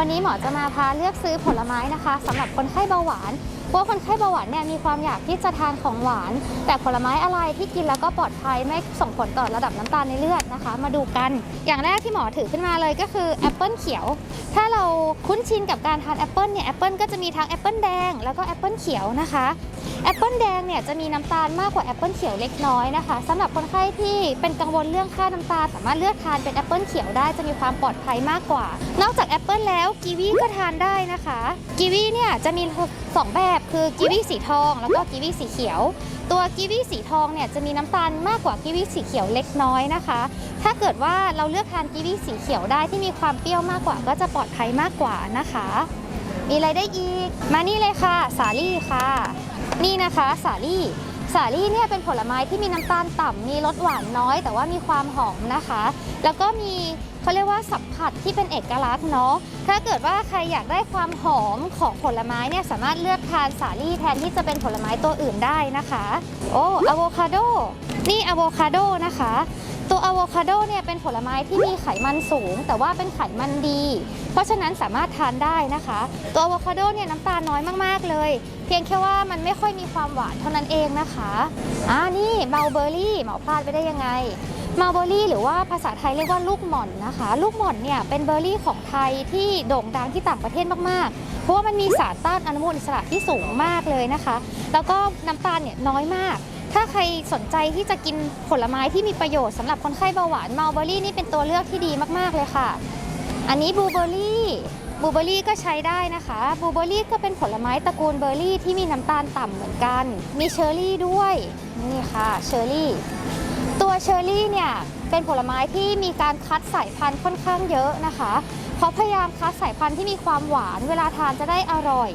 วันนี้หมอจะมาพาเลือกซื้อผลไม้นะคะสำหรับคนไข้เบาหวานว่าคนไข้เบาหวานเนี่ยมีความอยากที่จะทานของหวาน แต่ผลไม้อะไรที่กินแล้วก็ปลอดภัยไม่ส่งผลต่อระดับน้ำตาลในเลือดนะคะ มาดูกัน อย่างแรกที่หมอถือขึ้นมาเลยก็คือแอปเปิลเขียว ถ้าเราคุ้นชินกับการทานแอปเปิลเนี่ยแอปเปิลก็จะมีทั้งแอปเปิลแดงแล้วก็แอปเปิลเขียวนะคะแอปเปิลแดงเนี่ยจะมีน้ำตาลมากกว่าแอปเปิลเขียวเล็กน้อยนะคะสำหรับคนไข้ที่เป็นกังวลเรื่องค่าน้ำตาลสามารถเลือกทานเป็นแอปเปิลเขียวได้จะมีความปลอดภัยมากกว่า นอกจากแอปเปิลแล้วกีวีก็ทานได้นะคะกีวีเนี่ยจะมีสองแบบ คือกีวีสีทอง แล้วก็กีวีสีเขียว ตัวกีวีสีทองเนี่ยจะมีน้ำตาลมากกว่ากีวีสีเขียวเล็กน้อยนะคะ ถ้าเกิดว่าเราเลือกทานกีวีสีเขียวได้ที่มีความเปรี้ยวมากกว่าก็จะปลอดภัยมากกว่านะคะ มีอะไรได้อีก มานี่เลยค่ะ สาลี่ค่ะ นี่นะคะสาลี่ สาลี่เนี่ยเป็นผลไม้ที่มีน้ำตาลต่ำมีรสหวานน้อย แต่ว่ามีความหอมนะคะ แล้วก็มีเขาเรียกว่าสัมผัสที่เป็นเอกลักษณ์เนาะถ้าเกิดว่าใครอยากได้ความหอมของผลไม้เนี่ยสามารถเลือกทานสาลี่แทนที่จะเป็นผลไม้ตัวอื่นได้นะคะ โอ้อะโวคาโดนี่อะโวคาโดนะคะ ตัวอะโวคาโดเนี่ยเป็นผลไม้ที่มีไขมันสูง แต่ว่าเป็นไขมันดี เพราะฉะนั้นสามารถทานได้นะคะ ตัวอะโวคาโดเนี่ยน้ำตาลน้อยมากๆเลย เพียงแค่ว่ามันไม่ค่อยมีความหวานเท่านั้นเองนะคะอ่านี่เมาเบอร์รี่หมอพลาดไปได้ยังไงมาเบอร์รี่หรือว่าภาษาไทยเรียกว่าลูกหม่อนนะคะ ลูกหม่อนเนี่ยเป็นเบอร์รี่ของไทยที่โด่งดังที่ต่างประเทศมากๆ เพราะว่ามันมีสารต้านอนุมูลอิสระที่สูงมากเลยนะคะ แล้วก็น้ำตาลเนี่ยน้อยมาก ถ้าใครสนใจที่จะกินผลไม้ที่มีประโยชน์สำหรับคนไข้เบาหวานมาเบอรี่นี่เป็นตัวเลือกที่ดีมากๆเลยค่ะ อันนี้บลูเบอร์รี่บลูเบอร์รี่ก็ใช้ได้นะคะบลูเบอร์รี่ก็เป็นผลไม้ตระกูลเบอร์รี่ที่มีน้ำตาลต่ำเหมือนกัน มีเชอร์รี่ด้วยนี่ค่ะเชอร์รี่ตัวเชอร์รี่เนี่ยเป็นผลไม้ที่มีการคัดสายพันธุ์ค่อนข้างเยอะนะคะเขาพยายามคัดสายพันธุ์ที่มีความหวานเวลาทานจะได้อร่อย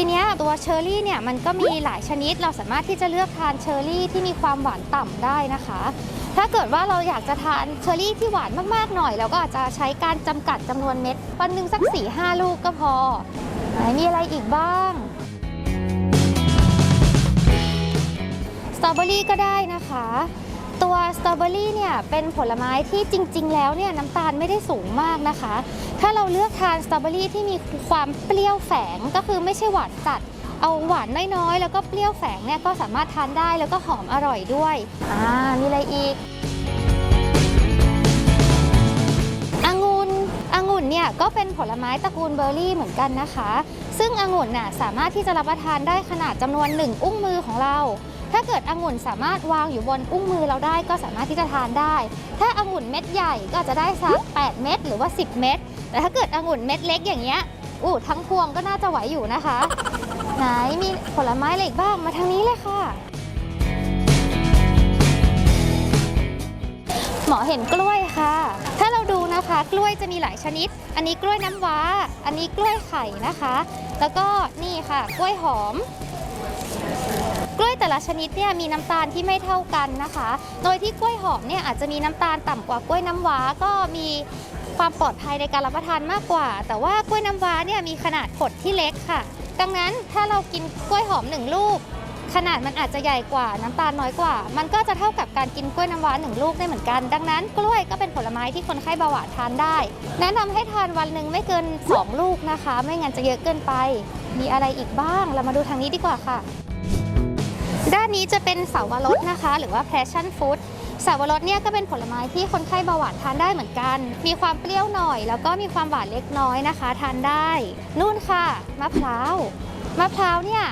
ทีนี้ตัวเชอร์รี่เนี่ยมันก็มีหลายชนิด เราสามารถที่จะเลือกทานเชอร์รี่ที่มีความหวานต่ำได้นะคะ ถ้าเกิดว่าเราอยากจะทานเชอร์รี่ที่หวานมากๆหน่อยเราก็อาจจะใช้การจำกัดจำนวนเม็ดวันหนึ่งสัก4ี่ห้าลูกก็พอไหนมีอะไรอีกบ้างสตรอเบอรี่ก็ได้นะคะ ตัวสตรอเบอรี่เนี่ยเป็นผลไม้ที่จริง ๆ แล้วเนี่ยน้ำตาลไม่ได้สูงมากนะคะ ถ้าเราเลือกทานสตรอเบอรี่ที่มีความเปรี้ยวแฝงก็คือไม่ใช่หวานจัด เอาหวานน้อยๆ แล้วก็เปรี้ยวแฝงเนี่ยก็สามารถทานได้แล้วก็หอมอร่อยด้วยอ่ามีอะไรอีกองุ่นองุ่นเนี่ยก็เป็นผลไม้ตระกูลเบอร์รี่เหมือนกันนะคะ ซึ่งองุ่นน่ะสามารถที่จะรับประทานได้ขนาดจำนวน 1 อุ้งมือของเรา ถ้าเกิดองุ่นสามารถวางอยู่บนอุ้งมือเราได้ก็สามารถที่จะทานได้ ถ้าองุ่นเม็ดใหญ่ก็จะได้สัก 8 เม็ดหรือว่า 10 เม็ด แต่ถ้าเกิดองุ่นเม็ดเล็กอย่างเงี้ย อู้ทั้งพวงก็น่าจะไหวอยู่นะคะ ไหนมีผลไม้อะไรอีกบ้าง มาทางนี้เลยค่ะ หมอเห็นกล้วยค่ะ ถ้าเราดูนะคะ กล้วยจะมีหลายชนิด อันนี้กล้วยน้ำว้า อันนี้กล้วยไข่นะคะ แล้วก็นี่ค่ะ กล้วยหอม กล้วยแต่ละชนิดเนี่ยมีน้ำตาลที่ไม่เท่ากันนะคะ โดยที่กล้วยหอมเนี่ยอาจจะมีน้ำตาลต่ำกว่ากล้วยน้ำว้าก็มีความปลอดภัยในการรับประทานมากกว่า แต่ว่ากล้วยน้ำว้าเนี่ยมีขนาดผดที่เล็กค่ะ ดังนั้นถ้าเรากินกล้วยหอมหนึ่งลูกขนาดมันอาจจะใหญ่กว่าน้ำตาลน้อยกว่า มันก็จะเท่ากับการกินกล้วยน้ำว้าหนึ่งลูกได้เหมือนกัน ดังนั้นกล้วยก็เป็นผลไม้ที่คนไข้เบาหวานทานได้ แนะนำให้ทานวันหนึ่งไม่เกิน 2 ลูกนะคะ ไม่งั้นจะเยอะเกินไป มีอะไรอีกบ้าง เรามาดูทางนี้ดีกว่าค่ะ ด้านนี้จะเป็นสาวรสนะคะ หรือว่า passion fruit สาวรสเนี่ยก็เป็นผลไม้ที่คนไข้เบาหวานทานได้เหมือนกัน มีความเปรี้ยวหน่อย แล้วก็มีความหวานเล็กน้อยนะคะ ทานได้ นู่นค่ะ มะพร้าว มะพร้าวเนี่ย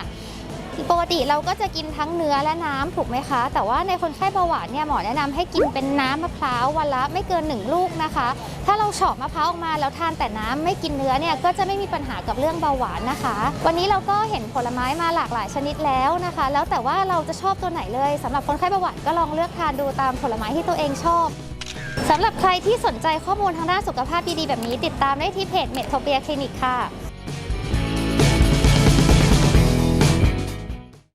ปกติเราก็จะกินทั้งเนื้อและน้ำถูกไหมคะ แต่ว่าในคนไข้เบาหวานเนี่ยหมอแนะนำให้กินเป็นน้ำมะพร้าววันละไม่เกิน 1 ลูกนะคะ ถ้าเราเฉาะมะพร้าวออกมาแล้วทานแต่น้ำไม่กินเนื้อเนี่ยก็จะไม่มีปัญหากับเรื่องเบาหวานนะคะ วันนี้เราก็เห็นผลไม้มาหลากหลายชนิดแล้วนะคะ แล้วแต่ว่าเราจะชอบตัวไหนเลยสำหรับคนไข้เบาหวานก็ลองเลือกทานดูตามผลไม้ที่ตัวเองชอบสำหรับใครที่สนใจข้อมูลทางด้านสุขภาพดีๆแบบนี้ ติดตามได้ที่เพจเมทโทเปียคลินิกค่ะ